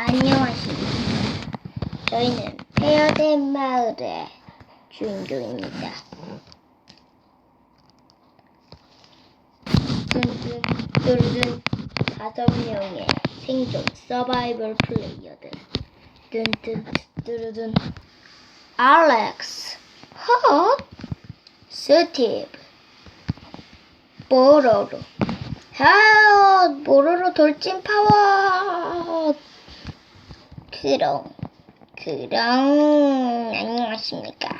안녕하십니까. 저희는 페어덴 마을의 주인공입니다. 뚜루둔 다섯 명의 생존 서바이벌 플레이어들 뚜루둔 알렉스 헛 스티브 뽀로로 핫 뽀로로 돌진 파워 그럼 그럼 안녕하십니까.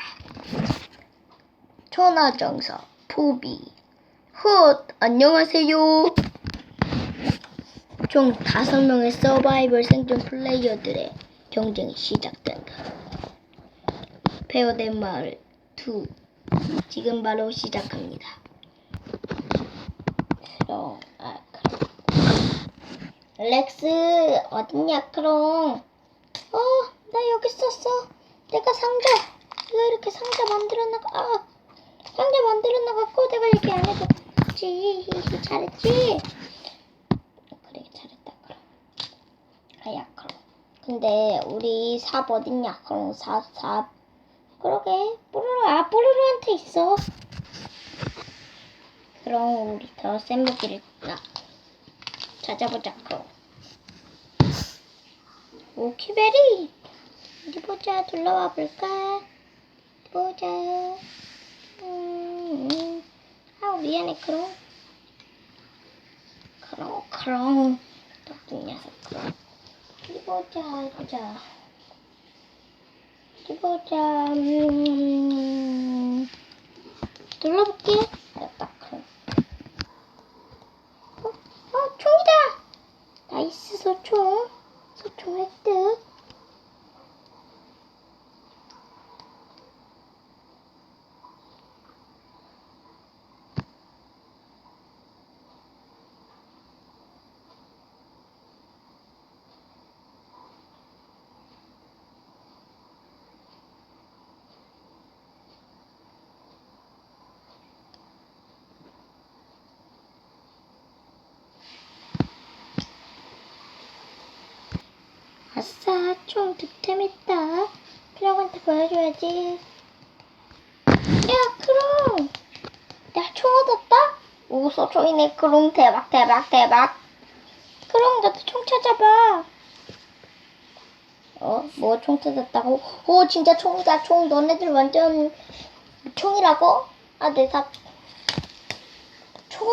천하정사 포비. 헛 안녕하세요. 총 다섯 명의 서바이벌 생존 플레이어들의 경쟁이 시작된다. 페어덴 마을 2 지금 바로 시작합니다. 크롱 아 크롱 렉스 어딨냐 크롱 어, 나 여기 있었어. 내가 상자, 내가 이렇게 상자 만들어 나가, 아, 상자 만들어 나갔고, 내가 이렇게 안 해줬지. 잘했지? 그래, 잘했다, 그럼. 아야, 그럼. 근데, 우리 삽 어딨냐, 그럼, 삽, 삽. 그러게, 뽀로로, 아, 뽀로로한테 있어. 그럼, 우리 더 센 무기를, 나, 찾아보자, 그럼. 오키베리. 어디 보자. 둘러와 볼까? 보자. 음, 음. 아 미안해 크롱 크롱 크롱 나쁜 녀석 크롱 어디 보자. 보자. 어디 보자. 음, 둘러볼게. 알았다 크롱 어, 어 총이다. 나이스 소총 획득. 아싸, 총 득템했다. 크롱한테 보여줘야지. 야, 크롱! 야, 총 얻었다? 오, 소총이네, 크롱. 대박, 대박, 대박. 크롱, 너도 총 찾아봐. 어, 뭐 총 찾았다고? 오, 진짜 총이다, 총. 너네들 완전 총이라고? 아, 내 삽. 총.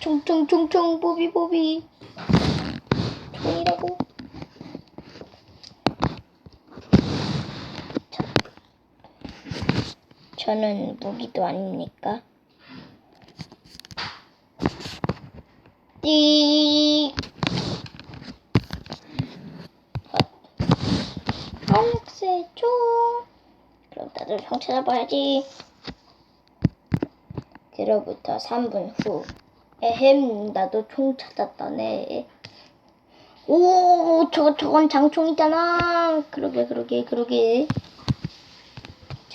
총, 총, 총, 총, 보비, 보비. 총이라고? 저는 무기도 아닙니까? 띠. 알렉스의 총. 그럼 나도 총 찾아봐야지. 그로부터 3분 후. 에헴, 나도 총 찾았다네. 오, 저거, 저건 장총이잖아. 그러게, 그러게, 그러게.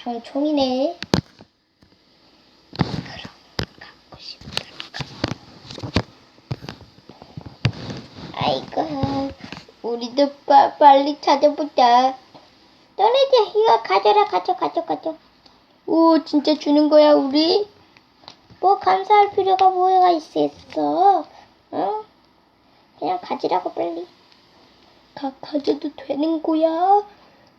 장총이네. 그럼, 갖고 싶다. 아이고, 우리도 빠, 빨리 찾아보자. 너네들 이거 가져라, 가져, 가져, 가져. 오, 진짜 주는 거야, 우리? 뭐 감사할 필요가 뭐가 있어, 어? 그냥 가지라고 빨리. 가, 가져도 되는 거야?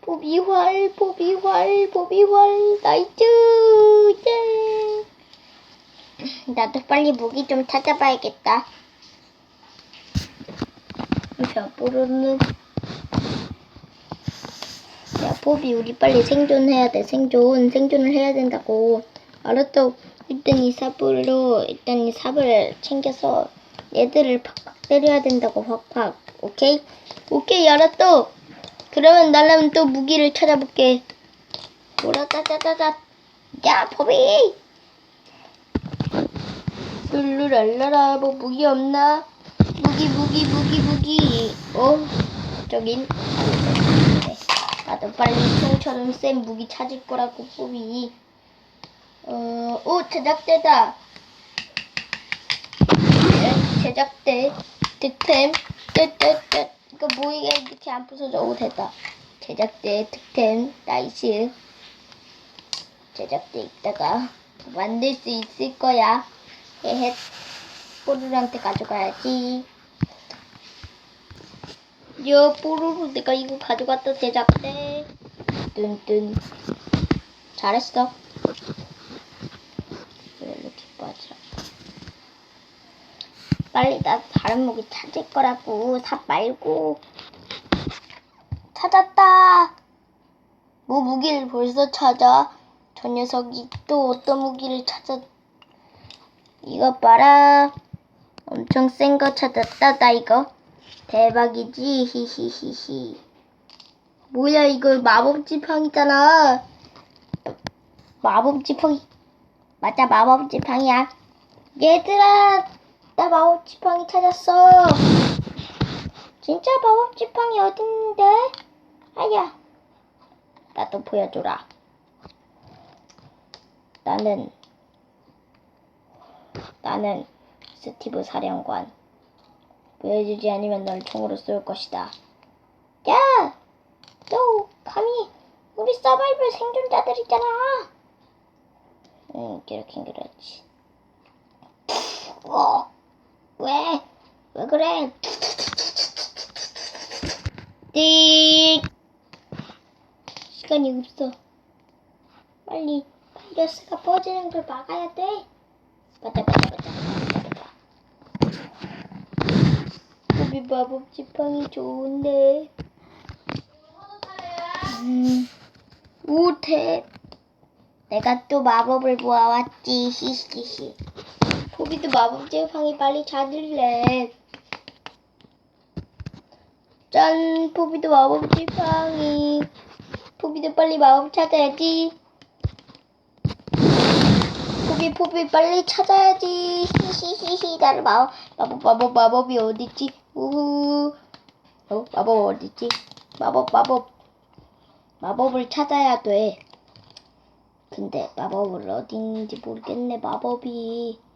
보비활, 보비활, 보비활, 나이트, 예. 나도 빨리 무기 좀 찾아봐야겠다. 자, 뽀로는. 야, 보비, 우리 빨리 생존해야 돼. 생존, 생존을 해야 된다고. 알았다. 일단 이 삽으로, 일단 이 삽을 챙겨서 얘들을 팍팍 때려야 된다고, 팍팍. 오케이? 오케이, 알았다. 그러면 나는 또 무기를 찾아볼게. 오라따따따따. 야, 포비! 룰루랄라라, 뭐 무기 없나? 무기, 무기, 무기, 무기. 어? 저긴. 네. 나도 빨리 총처럼 센 무기 찾을 거라고, 포비. 어, 오, 제작대다. 네, 제작대. 득템. 뜨뜨뜨. 이거 뭐야 이렇게 안 부서져 오 됐다. 제작대 득템 나이스. 제작대 있다가 만들 수 있을 거야. 헤헷 뽀루루한테 가져가야지. 야 뽀루루 내가 이거 가져갔다 제작대. 뚠뚠. 잘했어 왜 이렇게 빠져 빨리 나 다른 무기 찾을 거라고. 삽 말고. 찾았다. 뭐 무기를 벌써 찾아? 저 녀석이 또 어떤 무기를 찾아 이거 봐라. 엄청 센 거 찾았다 나 이거. 대박이지? 히히히히. 뭐야 이거 마법 지팡이잖아. 마법 지팡이. 맞아 마법 지팡이야. 얘들아 나 마법 지팡이 찾았어 진짜 마법 지팡이 어딨는데? 아야. 나도 보여줘라. 나는 나는 스티브 사령관. 보여주지 않으면 널 총으로 쏠 것이다. 야! 너 감히 우리 서바이벌 생존자들이잖아! 응 그렇긴 그렇지. 어, 왜? 왜 그래? 띡! 시간이 없어. 빨리 바이러스가 퍼지는 걸 막아야 돼. 맞다, 맞다, 맞다. 우리 마법 지팡이 좋은데. 음, 우태. 내가 또 마법을 모아왔지. 히히히. 포비도 마법 지팡이 빨리 찾을래. 짠, 포비도 마법 지팡이. 포비도 빨리 마법 찾아야지. 포비, 포비 빨리 찾아야지. 히히히히. 나를 마법, 마법, 마법, 마법이 어딨지? 우후. 어, 마법 어딨지? 마법, 마법. 마법을 찾아야 돼. 근데 마법을 있는지 모르겠네, 마법이.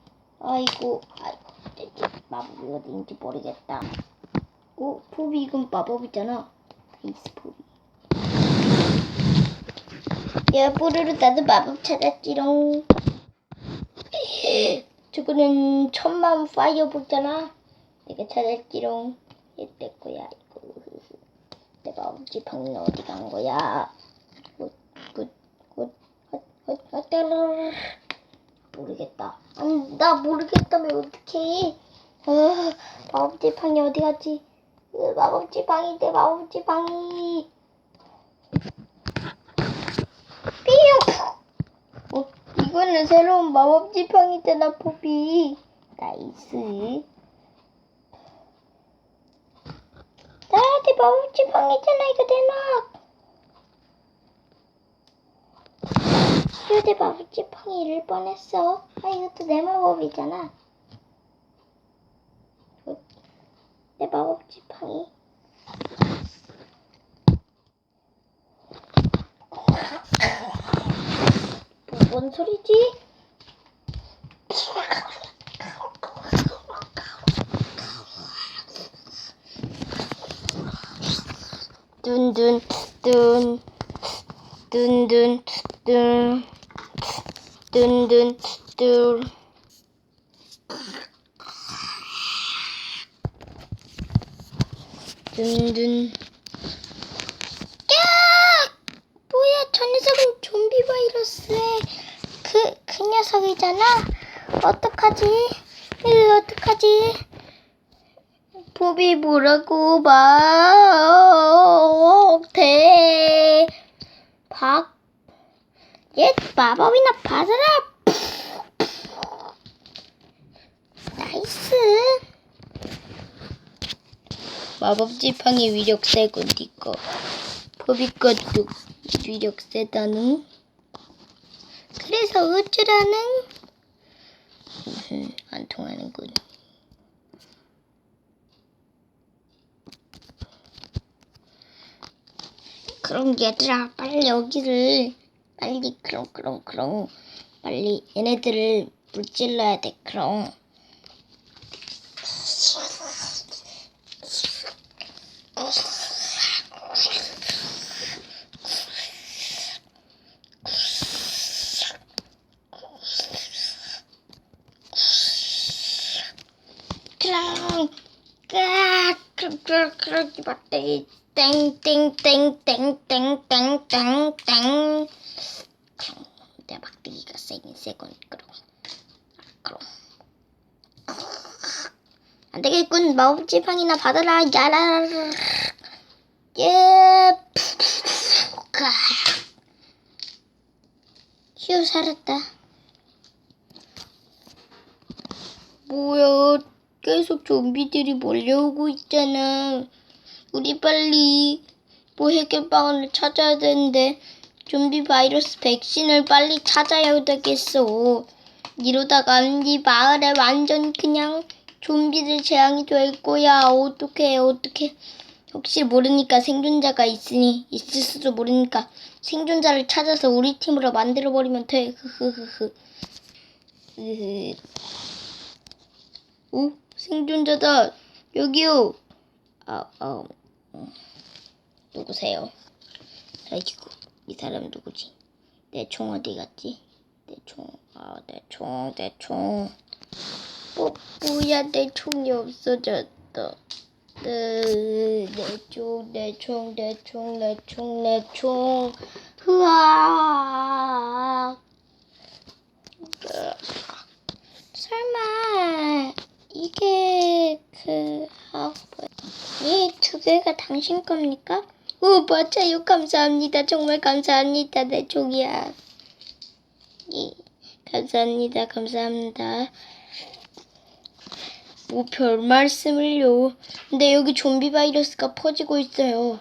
아이고, 아이고, 마법이 있는지 모르겠다. 오, 포비 이건 마법이잖아. 페이스 포비. 야, 뽀르르 나도 마법 찾았지롱. 저거는 천만 파이어볼잖아. 내가 찾았지롱. 얘내 거야, 이거. 내 마법 지팡이는 어디 간 거야? 굿, 굿, 굿, 헛, 헛, 헛, 따르르. 모르겠다. 아니, 나 모르겠다면 어떡해. 아, 마법 지팡이 어디 갔지? 으, 마법 지팡이인데, 마법 지팡이. 삐용! 어, 이거는 새로운 마법 지팡이잖아, 포비. 나이스. 나한테 마법 지팡이잖아, 이거 내놔. 휴대 마법 지팡이 잃을 뻔했어. 아, 이것도 내 마법이잖아. 어, 내 마법 지팡이. 뭐, 뭔 소리지? 둔둔 둔 둔둔 둔 둔둔 둔 둔둔 야! 뭐야 저 녀석은 좀비 바이러스의 그, 그 녀석이잖아 어떡하지? 으 어떡하지? 보비 뭐라고 막 대. 박. 옛 마법이나 받아라. 나이스. 마법 지팡이 위력 세고 니꺼. 보비 것도 위력 세다는. 그래서 어쩌라는. 음, 안 통하는군. 그럼 얘들아 빨리 여기를 빨리 그럼 그럼 그럼 빨리 얘네들을 물질러야 돼 그럼 크롱 까 크롱 땡땡땡땡땡땡땡땡. 내 막대기가 세긴 세건 그럼 그럼 안 되겠군. 마법 지팡이나 받아라. 야라 예. 휴 살았다. 뭐야. 계속 좀비들이 몰려오고 있잖아. 우리 빨리 뭐 해결방안을 찾아야 되는데 좀비 바이러스 백신을 빨리 찾아야 되겠어 이러다가 이 마을에 완전 그냥 좀비들 재앙이 될 거야 어떡해 어떡해 혹시 모르니까 생존자가 있으니 있을 수도 모르니까 생존자를 찾아서 우리 팀으로 만들어 버리면 돼. 흐흐흐흐. 오 생존자다. 여기요. 아, 아, 음. 누구세요? 아이고 이 사람 누구지? 내 총 어디 갔지? 내 총, 아, 내 총, 내 총. 뭐, 뭐야, 내 총이 없어졌다. 내 총, 내 총, 내 총, 내 총, 내 총. 으아. 설마 이게 그 아, 이두 개가 당신 겁니까? 오 맞아요. 감사합니다. 정말 감사합니다. 내 종이야. 이 감사합니다. 감사합니다. 뭐 별 말씀을요. 근데 여기 좀비 바이러스가 퍼지고 있어요.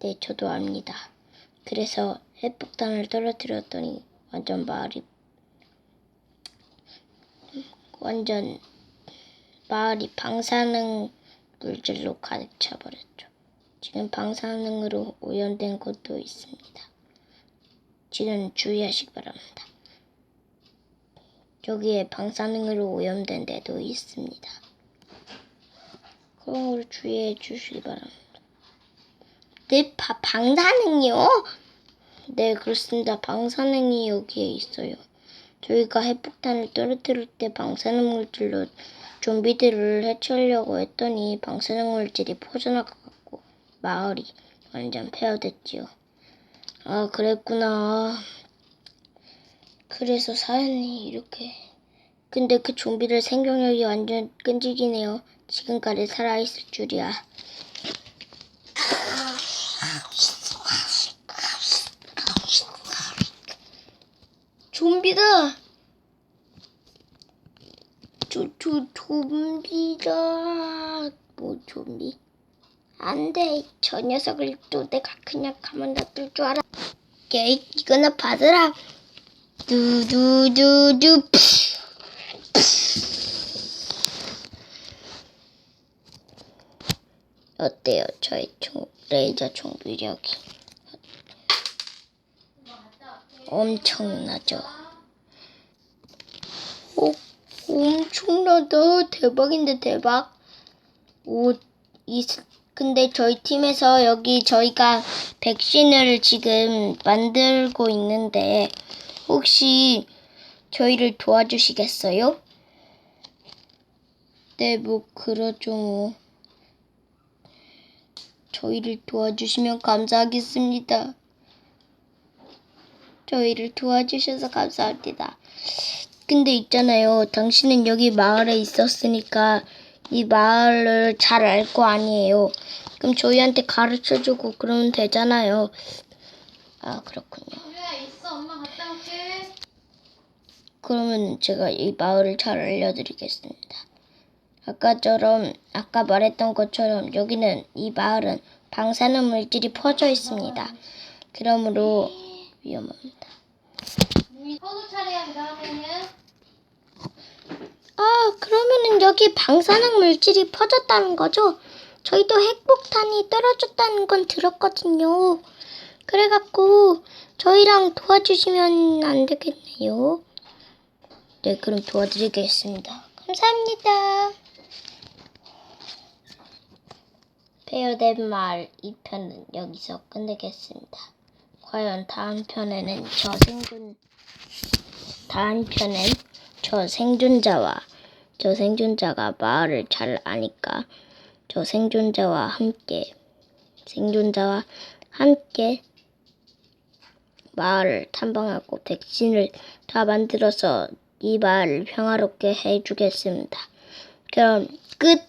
네 저도 압니다. 그래서 핵폭탄을 떨어뜨렸더니 완전 마을이 완전 마을이 방사능 물질로 가득 차버렸죠. 지금 방사능으로 오염된 곳도 있습니다. 지금 주의하시기 바랍니다. 여기에 방사능으로 오염된 데도 있습니다. 그런 걸 주의해 주시기 바랍니다. 네, 바, 방사능이요? 네, 그렇습니다. 방사능이 여기에 있어요. 저희가 핵폭탄을 떨어뜨릴 때 방사능 물질로 좀비들을 해치우려고 했더니 방사능 물질이 퍼져나가고 마을이 완전 폐허됐지요. 아, 그랬구나. 그래서 사연이 이렇게. 근데 그 좀비들 생존력이 완전 끈질기네요. 지금까지 살아있을 줄이야. 좀비다! 저, 저, 좀비다. 뭐, 좀비? 안 돼. 저 녀석을 또 내가 그냥 가만 놔둘 줄 알아. 야, 이- 이거나 받으라. 두두두두. 어때요? 저의 총, 레이저 총비력이. 엄청나죠? 오, 엄청나다. 대박인데 대박. 오, 이, 근데 저희 팀에서 여기 저희가 백신을 지금 만들고 있는데 혹시 저희를 도와주시겠어요? 네, 뭐 그러죠. 뭐. 저희를 도와주시면 감사하겠습니다. 저희를 도와주셔서 감사합니다. 근데 있잖아요. 당신은 여기 마을에 있었으니까 이 마을을 잘 알 거 아니에요. 그럼 저희한테 가르쳐주고 그러면 되잖아요. 아, 그렇군요. 그래 있어 엄마 갔다 올게 그러면 제가 이 마을을 잘 알려드리겠습니다. 아까처럼, 아까 말했던 것처럼 여기는 이 마을은 방사능 물질이 퍼져 있습니다. 그러므로 위험합니다. 서도 차례야 그 다음에는 아, 그러면은 여기 방사능 물질이 퍼졌다는 거죠? 저희도 핵폭탄이 떨어졌다는 건 들었거든요. 그래갖고 저희랑 도와주시면 안 되겠네요. 네, 그럼 도와드리겠습니다. 감사합니다. 페어된 말 2편은 여기서 끝내겠습니다. 과연 다음 편에는 저 생존 다음 편엔 저 생존자와 저 생존자가 마을을 잘 아니까 저 생존자와 함께 생존자와 함께 마을을 탐방하고 백신을 다 만들어서 이 마을을 평화롭게 해주겠습니다. 그럼 끝.